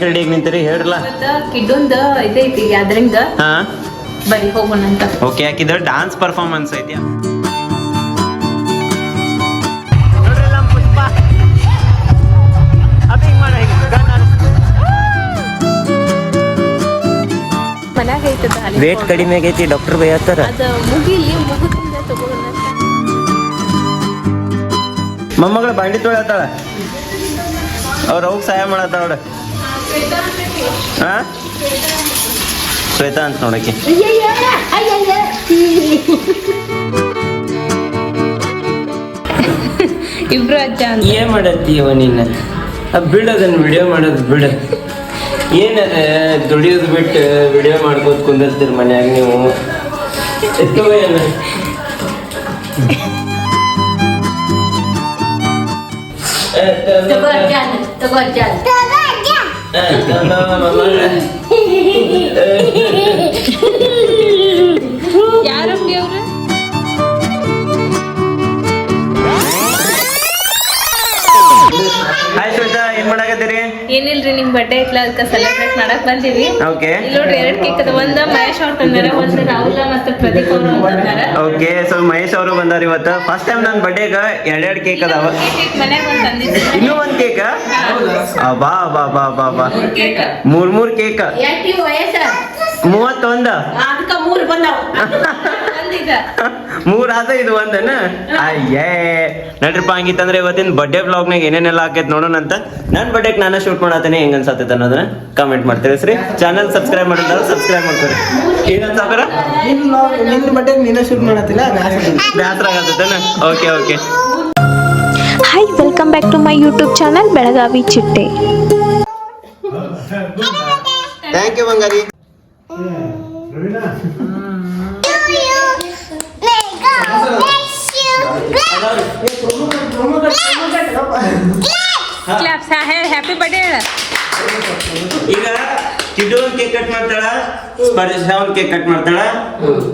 ಯಾಕೆ ರೆಡಿಯಾಗಿ ನಿಂತೀರಿ ಹೇಳ್ರಲ್ಲ? ಕಿಡ್ಡೊಂದ ಇದೈತಿ ಗ್ಯಾದರಿಂಗ್ ಹಾ? ಬರೀ ಹೋಗೋಣ ಅಂತ. ಓಕೆ ಯಾಕಿದ್ರೆ ಡಾನ್ಸ್ ಪರ್ಫಾರ್ಮೆನ್ಸ್ ಐತಿ ವೇಟ್ ಕಡಿಮೆ ಆಗೈತಿ ಡಾಕ್ಟರ್ ಬೈಯತ್ತಾರ? ಅದ ಮುಗಿಲಿ ಮುಗಿದಿಂದ ತಗೋಣ ಮೊಮ್ಮಗಳು ಬಾಂಡಿ ತೊಳತ್ತಾಳ ಅವ್ರ ಹೋಗಿ ಸಹಾಯ ಮಾಡತ್ತಾಳ ಶ್ವೇತಾ ಅಂತ ನೋಡಕ್ಕೆ. ಇಬ್ರು ಅಜ್ಜ ಏನು ಮಾಡತ್ತೀವ ನೀನು? ಬಿಡೋದನ್ನ ವಿಡಿಯೋ ಮಾಡೋದು ಬಿಡ. ಏನದ ದುಡಿಯೋದು ಬಿಟ್ಟು ವಿಡಿಯೋ ಮಾಡ್ಕೋತ ಕುಂದಿರ್ತೀರಿ ಮನ್ಯಾಗ ನೀವು? ತಗೋ ಅಜ್ಜ ಅಂತ, ತಗೋ ಅಜ್ಜ ಅಂತ. ಯಾರಪ್ಪಿ ಅವ್ರು ಏನಿಲ್ರಿ ನಿಮ್ ಬರ್ಡೇ ಐತ್ಲ? ಅದಕ್ಕೆ ಸೆಲೆಬ್ರೇಟ್ ಮಾಡಕ್ ಬಂದೀವಿ. ಓಕೆ ಇಲ್ಲಿ ನೋಡ್ರಿ ಎರಡ್ ಕೇಕ್ ಅದ ಒಂದ ಮಹೇಶ್ ಅವ್ರ ತಂದಾರ ಒಂದ್ ರಾಹುಲ ಮತ್ತೆ ಪ್ರದೀಪ್ ಅವ್ರು ತಂದಾರ. ಓಕೆ ಸೊ ಮಹೇಶ್ ಅವರು ಬಂದಾರ ಇವತ್ತು. ಫಸ್ಟ್ ಟೈಮ್ ನನ್ನ ಬರ್ಡೇಗ ಎರಡೆರಡು ಕೇಕ್ ಅದಾವ. ಮನ್ಯಾಗ ಒಂದ್ ತಂದಿದ್ದೆ ಇನ್ನೂ ಒಂದ್ ಕೇಕ್ ಬಾ ಬಾ ಬಾ ಬಾ ಬಾ. ಮೂರ್ ಮೂರ್ ಕೇಕ್ ಮೂವತ್ತೊಂದ? ಅದಕ್ಕ ಮೂರ್ ಬಂದಾವ. ಒಂದೀಗ ಮೂರ್ ಆದ ಇದು ಒಂದನ? ಅಯ್ಯೇ. ನಡ್ರಿಪ್ಪ ಹಂಗಿತ್ತಂದ್ರೆ ಇವತ್ತಿನ ಬರ್ಡೇ ಬ್ಲಾಗ್ನಾಗ ಏನೇನೆಲ್ಲ ಆಕೈತ್ ನೋಡೋಣ ಅಂತ. ನನ್ನ ಬರ್ಡೇಗೆ ನಾನು ಶೂಟ್ ಮಾಡತ್ತೇನೆ ಹೆಂಗ್ ಅನ್ಸತ್ತೈತೆ ಅನ್ನೋದನ್ನ ಕಮೆಂಟ್ ಮಾಡ್ತೀರಿ ಸರಿ? ಚಾನಲ್ ಸಬ್ಸ್ಕ್ರೈಬ್ ಮಾಡಿದ್ರೆ ಸಬ್ಸ್ಕ್ರೈಬ್ ಮಾಡ್ತಾರೆ. ಏನಂತಾರ ನಿನ್ನ ಬಟ್ಟೆ ನೀನೇ ಶೂಟ್ ಮಾಡತ್ತಿಲ್ಲ ಬ್ಯಾಸರ ಆಗತ್ತೇನ? Okay okay hi welcome back to my YouTube channel Belagavi ಚಿಟ್ಟೆ ಥ್ಯಾಂಕ್ ಯು ಬಂಗಾರಿ ಹ್ಯಾಪಿ ಬರ್ಡೇ ಈಗ ಕಿಡು ಒಂದ್ ಕೇಕ್ ಕಟ್ ಮಾಡ್ತಾಳ ಸ್ಪರ್ಶ ಒಂದ್ ಕೇಕ್ ಕಟ್ ಮಾಡ್ತಾಳ.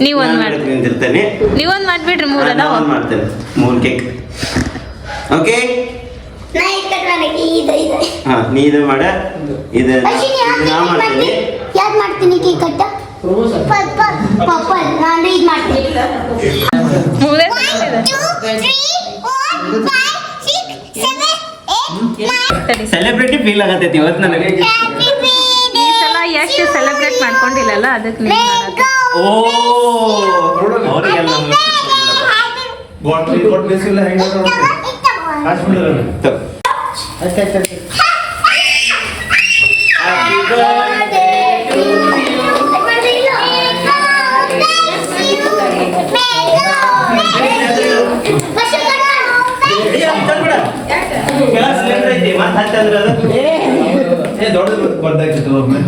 ನೀವ್ ಒಂದ್ ಮಾಡಿ. ಒಂದ್ ನಿಂತಿರ್ತೇನೆ. ನೀವೊಂದ್ ಮಾಡ್ಬಿಡ್ರಿ ಮೂರ್ ಅದಾವ ಒಂದ್ ಮಾಡ್ತೇನೆ ಮೂರ್ ಕೇಕ್ ಓಕೆ ಹಾ ನೀ ಇದು ಮಾಡ. ಇದು ನಾ ಮಾಡ್ತೀನಿ. ಯಾರು ಮಾಡ್ತೀನಿ ಕೇಕ್ ಕಟ್ಟ ಪಪ್ಪಲ್ ನಾನು ಇದು ಮಾಡ್ತೀನಿ. ಮೂರೇ ಸೆಲೆಬ್ರಿಟಿ ಫೀಲ್ ಆಗತೈತಿ ಇವತ್ತು ನನಗೆ. ಈ ಸಲ ಎಷ್ಟು ಸೆಲೆಬ್ರೇಟ್ ಮಾಡ್ಕೊಂಡಿಲ್ಲಲ್ಲ? ಅದಕ್ಕೆ ನೀವು ಮಾಡಕ್ಕೆ ಓ ಅವ್ರಿಗೆಲ್ಲ ಬಾಟ್ಲಿ ಬಾಟ್ಲಿ ಹೆಂಗ ತಗೋ. Happy cylinder ಐತಿ, ಮತ್ತ್ ಹತ್ತ್ ಅಂದ್ರೆ ಅದು. ದೊಡ್ಡದು ಬರ್ದಾಕಿತ್ತು ಒಮ್ಮೆ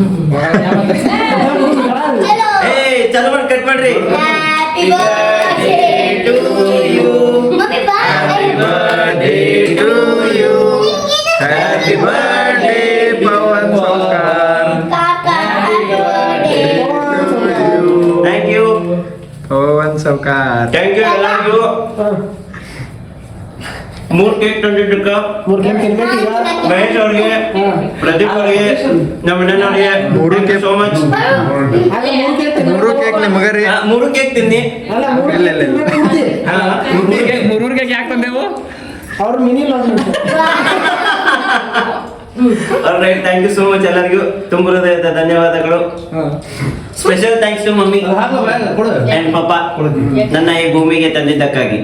ಏ ಚಲೋ ಮಾಡಿ ಕಟ್ ಮಾಡ್ರಿ Happy birthday to you. Happy birthday to you. Happy birthday, Pavan ಸಂಸ್ಕಾರ್. Kaka, happy birthday Thank you. Pavan ಸೌಕಾರ್ Thank you ಎಲ್ಲರಿಗೂ. ಮೂರ್ ಕೇಕ್ ತಂದಿದ್ದಕ್ಕ ಮೂರ್ ಕೇಕ್ ತಿನ್ಬೇಕು ಈಗ ಮಹೇಶ್ ಅವ್ರಿಗೆ ಪ್ರದೀಪ್ ಅವ್ರಿಗೆ ನಮ್ಮ ಅಣ್ಣನವ್ರಿಗೆ. ಮೂರು cake you so much cake. ಮೂರು ಕೇಕ್ ನಿಮಗ ರೀ. ಮೂರು ಕೇಕ್ ತಿನ್ನಿ. ಮೂರ್ ಇಲ್ಲ, ಇಲ್ಲ, ಮೂರು ಕೇಕ್ ತಿನ್ಬೇಕು ಹಾ. ಅವ್ರ mini launch right thank you so much ಎಲ್ಲರಿಗೂ. ತುಂಬ ಹೃದಯದ ಧನ್ಯವಾದಗಳು. Special thanks to mummy and papa ನನ್ನ ಈ ಭೂಮಿಗೆ ತಂದಿದ್ದಕ್ಕಾಗಿ.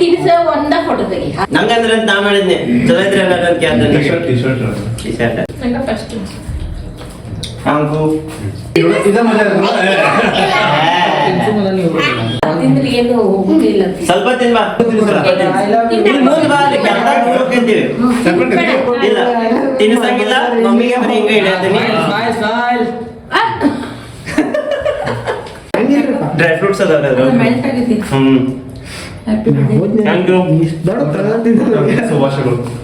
ತಿನ್ಸ ಒಂದ ಫೋಟೋ ತೆಗಿ ನಂಗಂದ್ರೆ ಅಂತ ನಾ ಮಾಡಿದ್ನೆ. ಚಲೋ ಇದ್ರೆ ಎಲ್ಲರೂ ಅಂತ ಕೇಳ್ತಾನೆ ಟಿ-ಶರ್ಟ್ ಟಿ-ಶರ್ಟ್ ಟಿ-ಶರ್ಟ್ ಫಸ್ಟ್ ಹಂಗು ಇದ ಮಜಾ. ತಿಂದ್ರೆ ಏನು ಸ್ವಲ್ಪ ತಿನ್ಬಾ. ಇಲ್ಲಿ. ತಿನ್ಸಂಗಿಲ್ಲ. ಮಮ್ಮಿಗೆ ಬರೀ ಹಿಂಗ ಡ್ರೈ ಫ್ರೂಟ್ಸ್ ಅದಾವೆ ಅದ್ರಲ್ಲಿ. Hmm. Thank you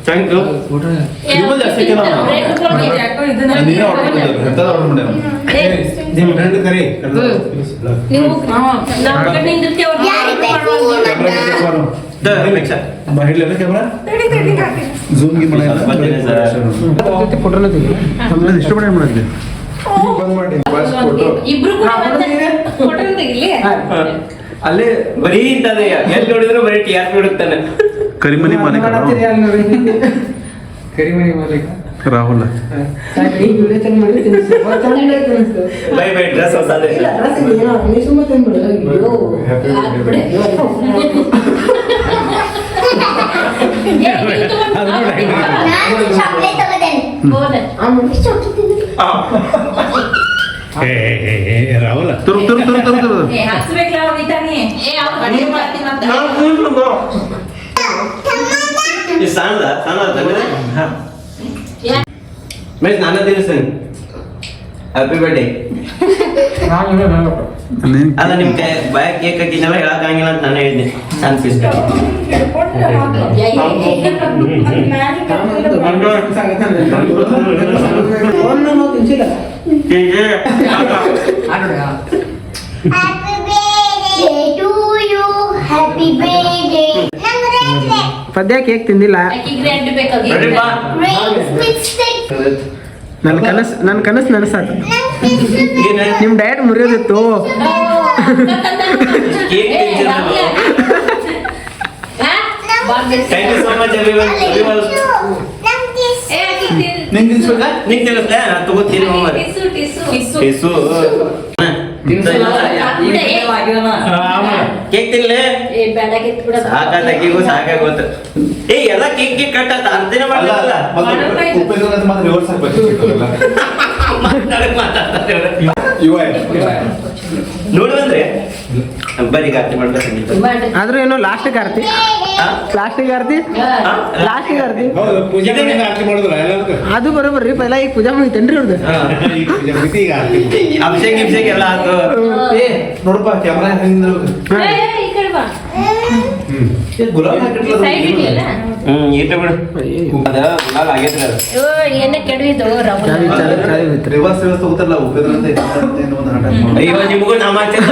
thank you ಜಾಸ್ತಿ. ನೀನೇ ಆರ್ಡರ್ ಮಾಡಿದ್ರು ಆರ್ಡರ್ ನಿಮ್ಮ ಫ್ರೆಂಡ್ ಕರಿ. ಫೋಟೋನ ತೆಗಿ ಇಷ್ಟು ಮಾಡಿ ಮಾಡಿದ್ದೆ ಬಂದ್ ಮಾಡಿ ಬಸ್ ಫೋಟೋ ಇಬ್ರು ಕೂಡ ಫೋಟೋ ತೆಗಿಲಿ ಅಲ್ಲೇ ಬರೀ ಇದ್ದಾನೆ ಎಲ್ಲಿ ನೋಡಿದ್ರು ಬರೀ ಟಿ ಆರ್ ಬಿಡುತ್ತಾನೆ ಕರಿಮನಿ ಮಾಲೀಕ ಕರಿಮನಿ ಮಾಲೀಕ. ರಾಹುಲ್. ಬೈ ಬೈ ಡ್ರೆಸ್ ಹೊಸದೇ ರಾಹುಲ್. ತುರು ತುರು ತುರು ತುರು ತುರು. ಸಣ್ಣ ಮಿಸ್ ನಾನು ತಿಳಿಸ್ತೀನಿ ಹ್ಯಾಪಿ ಬರ್ಡೇ ಅಲ್ಲ ನಿಮ್ ಕೈ ಬಾಯ್ ಕೇಕ್ ಕಟ್ಟಿದ್ದೆಲ್ಲ ಹೇಳಕ್ ಆಗಿಲ್ಲ ಅಂತ ನಾನು ಹೇಳಿದ್ದೆ. ಸಣ್ಣ ಪದ್ಯ ಕೇಕ್ ತಿಂದಿಲ್ಲ. ಬೇಕಾಗಿ ನನ್ನ ಕನಸು ನನ್ನ ಕನಸು ನನಸಾಕ ಏನ ನಿಮ್ diet ಮುರಿಯೋದಿತ್ತು thank you so much everyone everyone ನಿಂಗೆ ತಿನ್ಸ್ಬೇಕಾ ನಿಂಗೆ ತಿಳಿಸ್ದೆ ನಾನು ತಗೋತೀನಿ ಹೋಮರ್ ಟಿಸು ಕೇಕ್ ತಿನ್ಲೆ? ಸಾಕಾಗಿಗೂ ಸಾಕಾಗೋತು ಏ ಎಲ್ಲ ಕೇಕ್ ಕೇಕ್ ಕಟ್ಟ ಅರ್ಧನೇ ಅಲ್ಲ ಮಾಡಲ್ಲ ಮತ್ತೆ ಉಪಯೋಗ ಅಂತ ಮಾತ್ರ ರಿವರ್ಸ್ ಹಾಕ್ಬೇಕು ಮಾತಾಡಕ್ ಮಾತಾಡ್ತಾರೆ ಅವ್ರು. ಇವ. ನೋಡು ಬಂದ್ರೆ ಬರೀ ಗಾತಿ ಮಾಡ್ಬೇಕು ಆದ್ರೂ ಏನೋ ಲಾಸ್ಟ್ ಕರ್ತಿ ಲಾಸ್ಟ್ ಕರ್ತಿ ಲಾಸ್ಟ್ ಎಲ್ಲದಕ್ಕೂ. ಅದು ಬರೋಬರ್ರಿ ಪೈಲ ಈಗ ಪೂಜಾ ಮುಗಿತೇನ್ರಿ ಅವ್ರದ್ದು ಅಭಿಷೇಕ್ ಅಭಿಷೇಕ್ ಎಲ್ಲ ಆತು. ಏ ನೋಡಪ್ಪ ಕ್ಯಾಮ್ರಾ ಹೆಂಗ್ ಹ್ಮ್. ಇಟ್ಟು ಬಿಡು. ಅದ ಗುಲಾಲ್ ಆಗೈತ್ರಿ ಅದು. ರಿವರ್ಸ್ ರಿವರ್ಸ್ ತಗೋತಾರಲ್ಲ ಉಪಯೋಗ ಅಂತ ಏನೋ ಒಂದು ನಾಟಕ ಮಾಡಿ. ಅಯ್ಯೋ ನಿಮಗೂ ನಾ ಮಾಡ್ತೇನೆ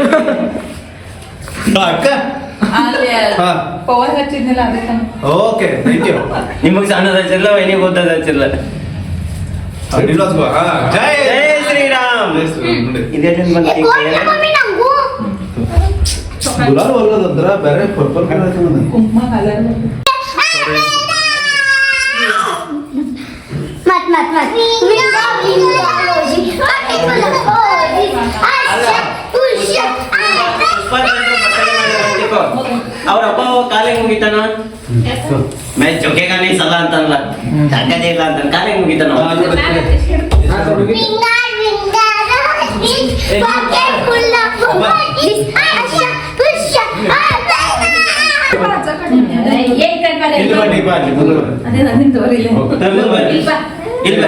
ಅಕ್ಕ? ಅಲ್ಲಿ ಹಾ. ಪವರ್ ಹಚ್ಚಿದ್ನಲ್ಲ ಓಕೆ ಥ್ಯಾಂಕ್ ಯು ನಿಮಗ್ ಸಣ್ಣದ ಹಚ್ಚಿಲ್ಲ ವೈನಿಗೆ ಓದದ ಹಚ್ಚಿಲ್ಲ ಹಾ ಜೈ. ಜೈ ಶ್ರೀರಾಮ್. ನೋಡಿ. ಬಂದ ಮಮ್ಮಿ ನಂಗೂ ಗುಲಾಬ್ ಅಲ್ಲದಂದ್ರ ಬೇರೆ ಪರ್ಪಲ್ ಕಲರ್ ಹಾಕಿರೋದು. ಕುಂಕುಮ ಕಲರ್ ಮತ್ ಮತ್ ಮತ್ ವಿಂಗ ವಿಂಗ ರೋಜಿ ಮತ್ತಿಕೊಳ್ಳೋಜಿ ಆಶಾ ಪುಷ್ಯ ಅವ್ರ ಅಪ್ಪ ಕಾಲಿಗೆ ಮುಗಿತಾನ ಮೇ ಚೊಕೆಗಾನಿ ಸಲ ಅಂತಲ್ಲ ಸಾಕದೇ ಇಲ್ಲ ಅಂತ ಕಾಲಿಗೆ ಮುಗಿತಾನ ಹಾ, ನೋಡಿ. Wing wing Roji packet full of Roji ಆಶಾ ಏನ್ ಕಣ್ಮಲೆ ಇಲ್ಲಿ ಬನ್ನಿ, ಬಾ, ಅಲ್ಲಿ ಮುಂದೆ ಬನ್ನಿ. ಅದೇ ನನ್ನಿಂದ ತೋರಿಲ್ಲ ನಮ್ಗೂ ಬರ್ರಿ. ಇಲ್ಲ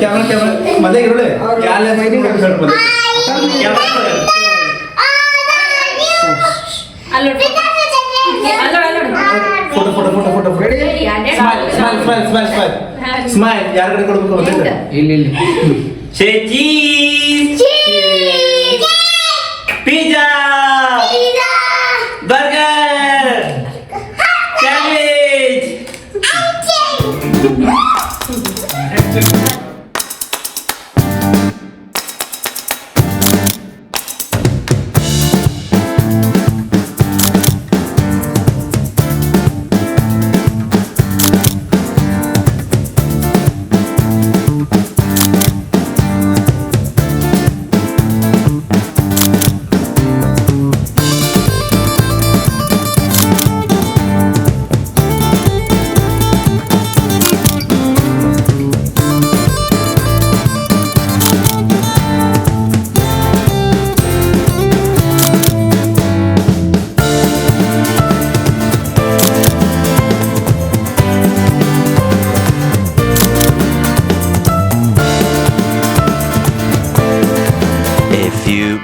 ಕ್ಯಾಮ್ರಾ ಕ್ಯಾಮ್ರಾ ಮದ್ವೆ ಇರೋಳೆ ಕ್ಯಾಲೆ ಮೈನಿಂಗ್ ಹೇಳ್ಬಿಡು ಅಲ್ಲೋಡು ಅಲ್ಲೋಡು ಅಲ್ಲೋಡು photo photo photo photo smile smile smile smile smile smile ಯಾರ ಕಡೆ ಕೊಡ್ಬೇಕು ಗೊತ್ತಿಲ್ಲ ಇಲ್ಲಿ ಇಲ್ಲಿ ಶೇಜಿ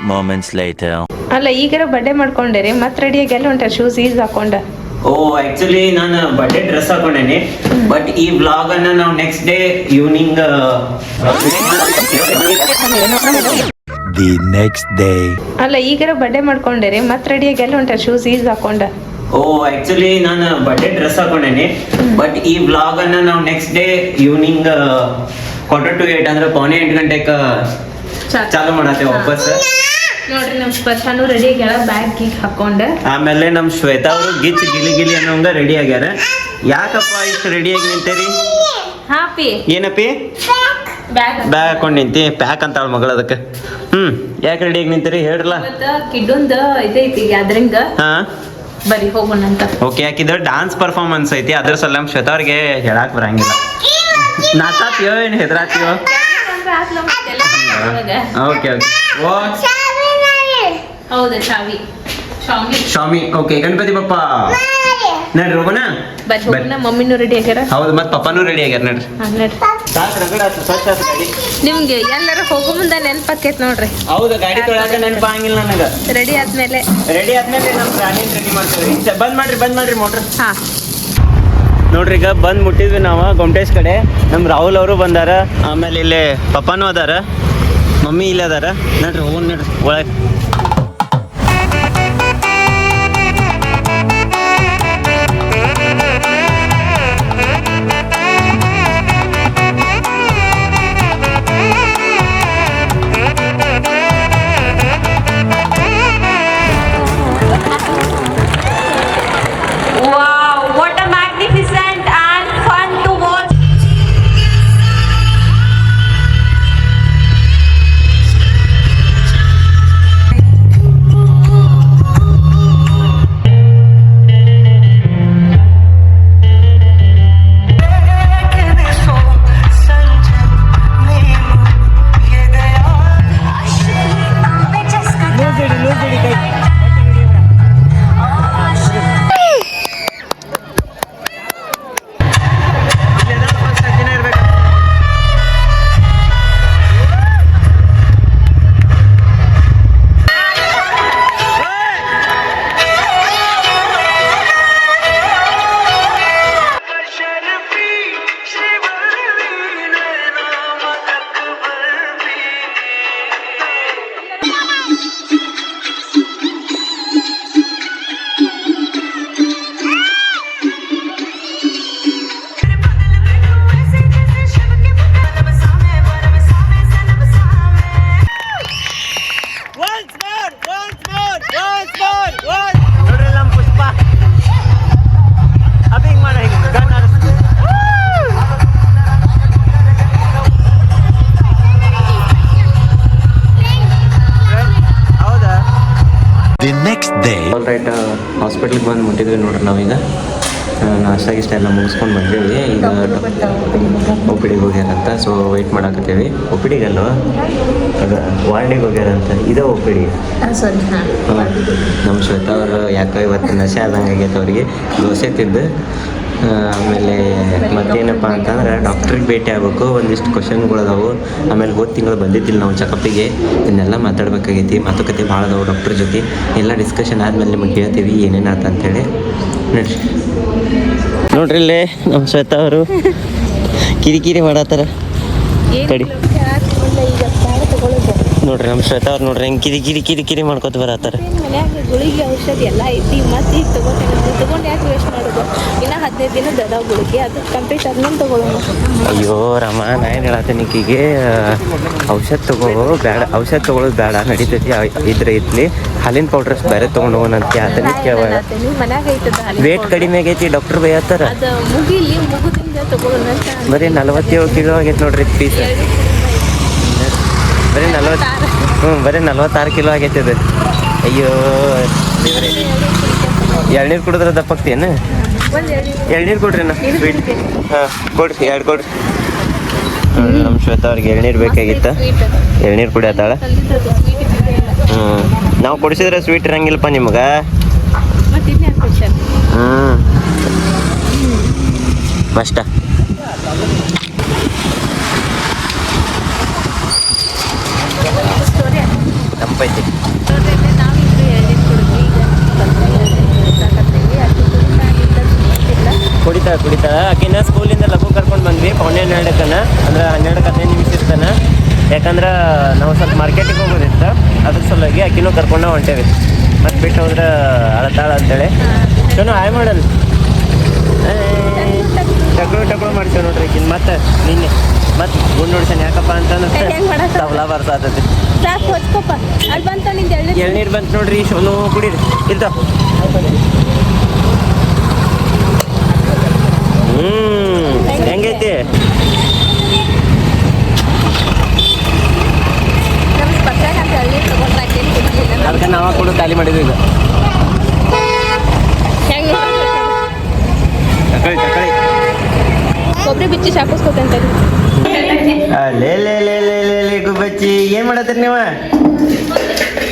moments later. ಅಲ್ಲ ಈಗಾರ ಬರ್ಡೇ ಮಾಡ್ಕೊಂಡೇರಿ ಮತ್ತೆ ರೆಡಿಯಾಗಿ ಎಲ್ಲ ಹೊಂಟಾರ ಶೂಸ್ ಈಸ್ ಹಾಕೊಂಡ ಓ ಆಕ್ಚುಲಿ ನಾನು ಬಡ್ಡೆ ಡ್ರೆಸ್ ಹಾಕೊಂಡೇನಿ ಬಟ್ ಈ ವ್ಲಾಗ್ ಅನ್ನ ನಾವು next day evening The next day. ಅಲ್ಲ ಈಗಾರ ಬಡ್ಡೆ ಮಾಡ್ಕೊಂಡೇರಿ ಮತ್ತೆ ರೆಡಿಯಾಗಿ ಎಲ್ಲ ಹೊಂಟಾರ ಶೂಸ್ ಈಸ್ ಹಾಕೊಂಡ ಓ ಆಕ್ಚುಲಿ ನಾನು ಬಡ್ಡೆ ಡ್ರೆಸ್ ಹಾಕೊಂಡೇನಿ ಬಟ್ ಈ ವ್ಲಾಗ್ ಅನ್ನ ನಾವು next day evening quarter to eight ಅಂದ್ರೆ ಪೌನೆ ಎಂಟು ಗಂಟೆಗೆ ಚಾಲು ಮಾಡತ್ತೆ ವಾಪಸ್. ನೋಡ್ರಿ ನಮ್ ಸ್ಪರ್ಶಾನು ರೆಡಿ ಆಗ್ಯಾರ ಬ್ಯಾಗ್ ಗೀಗ್ ಹಾಕೊಂಡೆ. ಆಮೇಲೆ ನಮ್ ಶ್ವೇತಾ ಅವರು ಗಿಚ್ ಗಿಲಿ ಗಿಲಿ ಅನ್ನೋಂಗ ರೆಡಿ ಆಗ್ಯಾರ. ಯಾಕಪ್ಪ ಇಷ್ಟು ರೆಡಿ ಆಗಿ ನಿಂತೇರಿ? ಹಾಪಿ. ಏನಪ್ಪಿ? ಬ್ಯಾಗ್ ಹಾಕೊಂಡ್ ನಿಂತಿ. ಪ್ಯಾಕ್ ಅಂತಾಳ ಮಗಳ ಅದಕ್ಕೆ. ಹ್ಮ್ ಯಾಕೆ ರೆಡಿ ಆಗಿ ನಿಂತೀರಿ? ಹೇಳ್ರಲ್ಲ ಕಿಡ್ಡೊಂದ ಇದೈತಿ ಗ್ಯಾದರಿಂಗ್. ಹಾ. ಬರಿ ಹೋಗೋಣ ಅಂತ. ಓಕೆ ಯಾಕಿದ್ರೆ ಡಾನ್ಸ್ ಪರ್ಫಾರ್ಮೆನ್ಸ್ ಐತಿ. ಅದ್ರ ಸಲ ಶ್ವೇತಾ ಅವ್ರಿಗೆ ಹೇಳಕ್ ಬರಂಗಿಲ್ಲ. ನಾಚಾತಿಯೋ ಏನ್ ಹೆದರಾತಿಯೋ? ಓಕೆ ಓಕೆ ಓ ಹೌದಾ ಚಾವಿ ಶಾಮಿ. ಓಕೆ ಗಣಪತಿ ಬಪ್ಪ. ನಡ್ರಿ ಹೋಗೋಣ? ಮಮ್ಮಿನೂ ರೆಡಿ ಆಗ್ಯಾರ? ಹೌದು ಮತ್ತೆ ಪಪ್ಪನೂ ರೆಡಿ ಆಗ್ಯಾರ ನಡ್ರಿ. ನಿಮ್ಗೆ ಎಲ್ಲರೂ ಹೋಗೋ ಮುಂದೆ ನೆನಪಾಕೈತ್ ನೋಡ್ರಿ. ಹೌದು ಗಾಡಿ ತೊಳಕ ನೆನಪ ನನಗೆ. ನನಗ ರೆಡಿ ಆದ್ಮೇಲೆ. ರೆಡಿ ಆದ್ಮೇಲೆ ನಮ್ ಪ್ರಾಣಿ ರೆಡಿ ಮಾಡ್ತೀವಿ ಬಂದ್ ಮಾಡ್ರಿ ಬಂದ್ ಮಾಡ್ರಿ ಮೋಟ್ರ್. ಹಾ. ನೋಡ್ರಿ, ಈಗ ಬಂದ್ ಮುಟ್ಟಿದ್ವಿ ನಾವು ಗೊಮ್ಟೇಶ್ ಕಡೆ. ನಮ್ ರಾಹುಲ್ ಅವರು ಬಂದಾರ. ಆಮೇಲೆ ಇಲ್ಲಿ ಪಪ್ಪಾನು ಅದಾರ. ಮಮ್ಮಿ ಇಲ್ಲದಾರ ಅದಾರ. ನಡ್ರಿ ಹೋಗ್ ನಡ್ರಿ. ಒಳಗೆ. ಮಾಡಾಕತ್ತೇವಿ ಒ ಪಿ ಡಿಗಲ್ಲ ವಾರ್ಡಿಗೆ ಹೋಗ್ಯಾರಂತ ಇದೇ ಒ ಪಿ ಡಿ ಸಾರಿ ಹಾ. ನಮ್ಮ ಶ್ವೇತಾ ಅವರು ಯಾಕೋ ಇವತ್ತು ನಶೆ ಆದಂಗೆ ಆಗೈತೆ ಅವರಿಗೆ. ದೋಸೆ ತಿದ್ದು ಆಮೇಲೆ ಮತ್ತೇನಪ್ಪ ಅಂತಂದ್ರೆ ಡಾಕ್ಟ್ರಿಗೆ ಭೇಟಿ ಆಗ್ಬೇಕು. ಒಂದಿಷ್ಟು ಕ್ವಶನ್ಗಳು ಅದಾವು. ಆಮೇಲೆ ಹೋದ ತಿಂಗಳು ಬಂದಿದ್ದಿಲ್ಲ ನಾವು ಚೆಕಪ್ಪಿಗೆ ಇದನ್ನೆಲ್ಲ ಮಾತಾಡ್ಬೇಕಾಗೈತಿ. ಮಾತುಕತೆ ಭಾಳ ಅದಾವು ಡಾಕ್ಟ್ರ್ ಜೊತೆ. ಎಲ್ಲ ಡಿಸ್ಕಷನ್ ಆದಮೇಲೆ ನಿಮಗೆ ಹೇಳ್ತೀವಿ ಏನೇನು ಆತ ಅಂತೇಳಿ ನೋಡ್ರಿ. ನೋಡ್ರಿ ಇಲ್ಲೇ ನಮ್ಮ ಶ್ವೇತಾ ಅವರು. ಕಿರಿಕಿರಿ ಮಾಡತ್ತಾರ. ತಡಿ ನೋಡ್ರಿ ನಮ್ಮ ಶ್ವೇತಾ ಅವ್ರು ನೋಡ್ರಿ ಹೆಂಗೆ ಕಿರಿ ಕಿರಿ ಕಿರಿ ಕಿರಿ ಮಾಡ್ಕೊತ ಬರತ್ತಾರ. ಮನ್ಯಾಗ ಗುಳಿಗೆ ಔಷಧಿ ಎಲ್ಲ ಐತಿ ಮತ್ತೆ ಈಗ ತಗೋತೇನೆ. ತಗೊಂಡು ಯಾಕೆ ವೇಸ್ಟ್ ಮಾಡೋದು? ಇನ್ನ ಹದಿನೈದು ದಿನದ ಅದಾವ ಗುಳಿಗೆ ಅದು ಕಂಪ್ಲೀಟ್ ಆದ್ಮೇಲೆ ತಗೊಳ್ಳೋಣ ಅಯ್ಯೋ ರಾಮ ನಾ ಏನು ಹೇಳತ್ತೀನಿ ಈಕಿಗೆ ಔಷಧ ತಗೋ ಬೇಡ ಔಷಧ ತಗೊಳ್ಳೋದು ಬೇಡ ನಡೀತೈತಿ ಇದ್ರೆ ಇದ್ಲಿ ಹಾಲಿನ ಪೌಡ್ರಸ್ ಬೇರೆ ತೊಗೊಂಡು ಹೋಗೋಣಂತೆ ಅದನ್ನ ಕೇಳ ಮನ್ಯಾಗ ಐತದ ವೇಟ್ ಕಡಿಮೆ ಆಗೈತಿ ಡಾಕ್ಟರ್ ಬೈಯತ್ತಾರ. ಅದು ಮುಗಿಲಿ ಮುಗುದಿಂದ ತಗೊಳ್ಳೋಣ ಅಂತ ಬರೀ ನಲವತ್ತೇಳು ಕಿಲೋ ಆಗೈತೆ ನೋಡ್ರಿ ಪೀಸ್ ಬರೀ ನಲ್ವತ್ತು ಹ್ಞೂ ಬರೀ ನಲ್ವತ್ತಾರು ಕಿಲೋ ಆಗೈತೆ ಅದು ಅಯ್ಯೋ. ಎಳ್ನೀರು ಕುಡಿದ್ರೆ ದಪ್ಪಾಗ್ತೇನು ಎಳ್ನೀರು ಕೊಡ್ರಿ ನಾ ಸ್ವೀಟ್. ಹಾಂ ಕೊಡ್ರಿ ಎರಡು ಕೊಡ್ರಿ. ನಮ್ಮ ಶ್ವೇತಾ ಅವ್ರಿಗೆ ಎಳ್ನೀರು ಬೇಕಾಗಿತ್ತ. ಎಳ್ನೀರು ಕುಡಿಯತ್ತಾಳ? ಹ್ಞೂ ನಾವು ಕುಡಿಸಿದ್ರೆ ಸ್ವೀಟ್ ಇರಂಗಿಲ್ಲಪ್ಪ ನಿಮ್ಗೆ? ಹ್ಞೂ ಅಷ್ಟ ತಂಪೈತಿ ಕುಡಿತಾ ಕುಡಿತಾಳ ಆಕಿನ ಸ್ಕೂಲಿಂದ ಲಘು ಕರ್ಕೊಂಡು ಬಂದ್ವಿ ಪೌನೆ ಹನ್ನೆರಡಕ್ಕನ, ಅಂದ್ರೆ ಹನ್ನೆರಡಕ್ಕೆ ಹದಿನೈದು ನಿಮಿಷ ಇರ್ತಾನ ಯಾಕಂದ್ರೆ ನಾವು ಸ್ವಲ್ಪ ಮಾರ್ಕೆಟಿಗೆ ಹೋಗೋದಿತ್ತು, ಅದ್ರ ಸಲುವಾಗಿ ಆಕಿನೂ ಕರ್ಕೊಂಡು ಹೊಂಟೇವಿ. ಮತ್ತೆ ಬಿಟ್ಟು ಹೋದ್ರೆ ಅಳತಾಳ ಅಂತೇಳಿ. ಚಲೋ ಆಯ್ ಮಾಡಲ್ ಟಕ್ಳು ಟಕ್ಳು ಮಾಡ್ತೇವೆ ನೋಡ್ರಿ ಆಕಿನ. ಮತ್ತೆ, ನಿನ್ನೆ. ಮತ್ತೆ ಗುಂಡು ನೋಡ್ಸೇನೆ ಯಾಕಪ್ಪ ಅಂತಂದ್ರೆ ಸಾಕು ಹೊಚ್ಕೊಪ್ಪ ಅಲ್ಲಿ ಬಂತ ನಿಂದು ಎಳ್ನೀರು ಎಳ್ನೀರು ಬಂತು ನೋಡ್ರಿ ಶೋನು ಕುಡೀರಿ. ಇಂತ ಹ್ಮ್ ಹೆಂಗೈತಿ? ಅದಕ್ಕೆ ನಾವ ಕೂಡ ಖಾಲಿ ಮಾಡಿದ್ವಿ ಈಗ. ಹೆಂಗ್ ತಕೊಳ್ಳಿ ತಕೊಳ್ಳಿ ಕೊಬ್ಬರಿ ಬಿಚ್ಚಿ ಶಾಪಿಸ್ಕೊತಂತ ಲೇ ಲೇ ಲೇ ಗುಬ್ಬಚ್ಚಿ, ಏನ್ ಮಾಡತ್ತೀರಿ ನೀವ?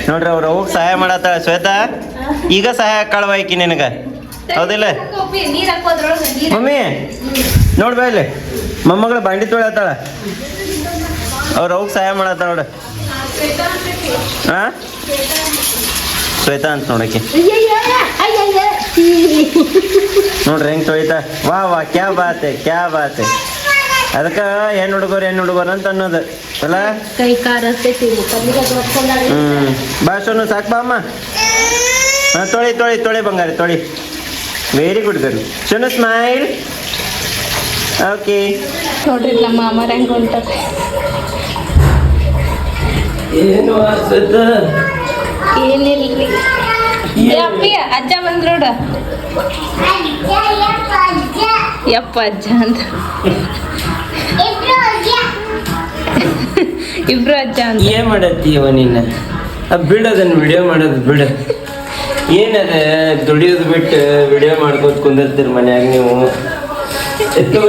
ನೋಡ್ರಿ, ಅವ್ರ ಹೋಗಿ ಸಹಾಯ ಮಾಡತ್ತಾಳ ಶ್ವೇತಾ. ಈಗ ಸಹಾಯ ಕಳವಾಯ್ಕಿ ನಿನಗ. ಹೌದಿಲ್ಲ? ಮಮ್ಮಿ, ನೋಡ್ ಬಾ ಇಲ್ಲಿ. ಮೊಮ್ಮಗಳು ಬಾಂಡಿ ತೊಳತ್ತಾಳ ಅವ್ರ ಹೋಗಿ ಸಹಾಯ ಮಾಡತ್ತ ನೋಡ್ರಿ ಹಾ ಶ್ವೇತಾ ಅಂತ ನೋಡಕ್ಕೆ. ನೋಡ್ರಿ ಹೆಂಗ್ ತೊಳಿತಾ ವಾ ವಾ ಕ್ಯಾ ಬಾತೆ ಕ್ಯಾ ಬಾತೆ. ಅದಕ್ಕ ಹೆಣ್ಣು ಹುಡುಗರು ಹೆಣ್ಣು ಹುಡುಗರು ಅಂತ ಅನ್ನೋದು. ಅಲ್ಲ? ಹ್ಮ್. ಬಾ ಸೋನು ಸಾಕ್ ಬಾ ಅಮ್ಮ. ಹಾ ತೊಳಿ ತೊಳಿ ತೊಳಿ ಬಂಗಾರಿ ತೊಳಿ. ವೆರಿ ಗುಡ್ ಗರ್ಲ್ ಶುನು ಸ್ಮೈಲ್ ಓಕೆ ನೋಡ್ರಿ ನಮ್ಮ ಅಮ್ಮ ಹೆಂಗ್ ಹೊಂಟ ಏನು ಏನಿಲ್ರಿ? ಅಪ್ಪಿ, ಅಜ್ಜ ಬಂದ್ರೋಡ ಯಪ್ಪ, ಅಜ್ಜ ಅಂತ ಇಬ್ರು ಅಜ್ಜ ಅಂತ ಏನ್ ಮಾಡತ್ತೀವ ನೀನು? ಬಿಡೋದನ್ನ ವಿಡಿಯೋ ಮಾಡೋದು ಬಿಡು. ಏನದ, ದುಡಿಯೋದು ಬಿಟ್ಟು ವಿಡಿಯೋ ಮಾಡ್ಕೋತ ಕುಂದಿರ್ತೀರಿ ಮನ್ಯಾಗ ನೀವು? ಎತ್ತುವ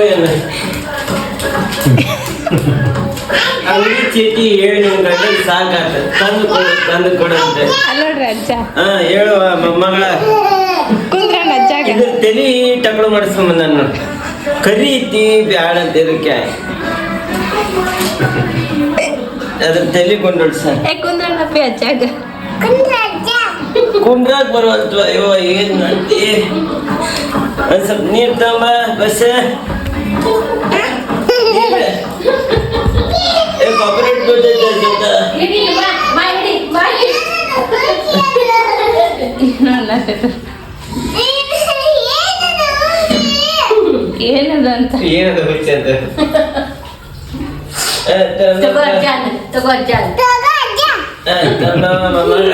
ಅಂಗಡಿ ಚೀಟಿ ಹೇಳಿ ನಿಮ್ ಗಂಡ ಸಾಕಾತ. ತಂದು ಕೊಡು ತಂದು ಕೊಡು ಅಂತ. ಅಲ್ಲ ಅಜ್ಜ. ಹಾ ಮಗಳ ಕುಂದ್ರ ಅಜ್ಜಾಗ. ಇದು ತಲಿ ಟಕಳು ಮಾಡಿಸ್ಕೊಂಡ್ ನಾನು ಕರಿ ಐತಿ ಬ್ಯಾಡ ಅಂತ ಇದಕ್ಕೆ. ಅದ್ರ ತಲೆ ಕೊಂಡೊಡ್ಸ. ಏ ಕುಂದ್ರಣ್ಣ ಅಪ್ಪಿ ಅಜ್ಜಾಗ. ಕುಂಡ್ರಾಕ್ ಬರುವಲ್ತು ಅಯ್ಯೋ ಏನ್ ಮಾಡ್ತಿ? ಒಂದ್ ಸ್ವಲ್ಪ ನೀರ್ ತಗೊಂಬ ಬಸ್ ಕಾಪರೇಟ್ ಗೊತ್ತೈತೆ ಅಂತ? ಏನದ ಅಂತ? ಏನದ ಹುಚ್ಚ ಅಂತ ಆ, ತಗೊಂಬ. ಆ, ತಗೊಂಬ ಮೊಮ್ಮಗಳ.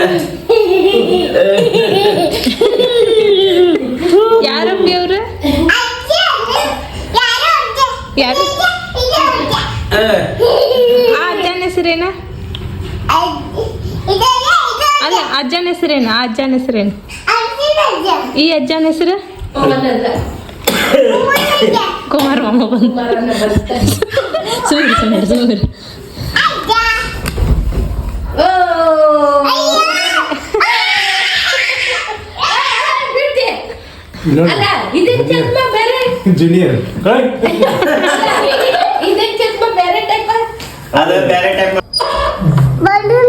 ಯಾರಪ್ಪಿ ಅವ್ರು? ಯಾರು ಆ, ಆ ಅಜ್ಜನ ಹೆಸರೇನ ಅಲ್ಲ ಅಜ್ಜನ ಹೆಸರೇನ? ಆ ಅಜ್ಜನ ಹೆಸರೇನು? ಈ ಅಜ್ಜನ ಹೆಸರು? ಕುಮಾರ್ ಮಾಮ ಬಂದು. ಸುಮ್ರು ಸುಮ್ರು ಸುಮ್ರು ಜೂನಿಯರ್ ಬೇರೆ. ಟೈಪ್ ಬೇಕು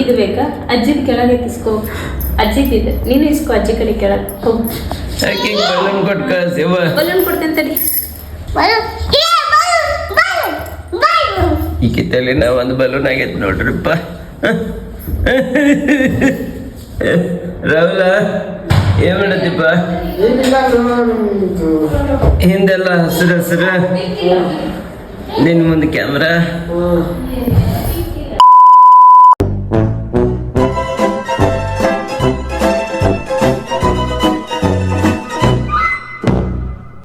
ಇದು ಬೇಕಾ? ಅಜ್ಜಿದ ಕೆಳಗೆ ಇಸ್ಕೋ ಅಜ್ಜಿದ್ ಇದೆ ನೀನು ಇಸ್ಕೋ ಅಜ್ಜಿ ಕಡೆ ಕೆಳಗೆ. ಹೋಗು. ಬಲೂನ್ ಕೊಟ್ಟು ಬಲೂನ್ ಕೊಡ್ತೇನೆ ತಡಿ ಬಲೂನ್ ಏ ನಾ ಈ ಒಂದು ಬಲೂನ್ ಆಗೈತೆ ನೋಡ್ರಿಪ್ಪ. ರಾಹುಲ ಏನ್ ಮಾಡತ್ತಿಪ್ಪ? ಹಿಂದೆಲ್ಲ ಹಸಿರು ಹಸಿರು. ನಿನ್ ಮುಂದೆ ಕ್ಯಾಮ್ರಾ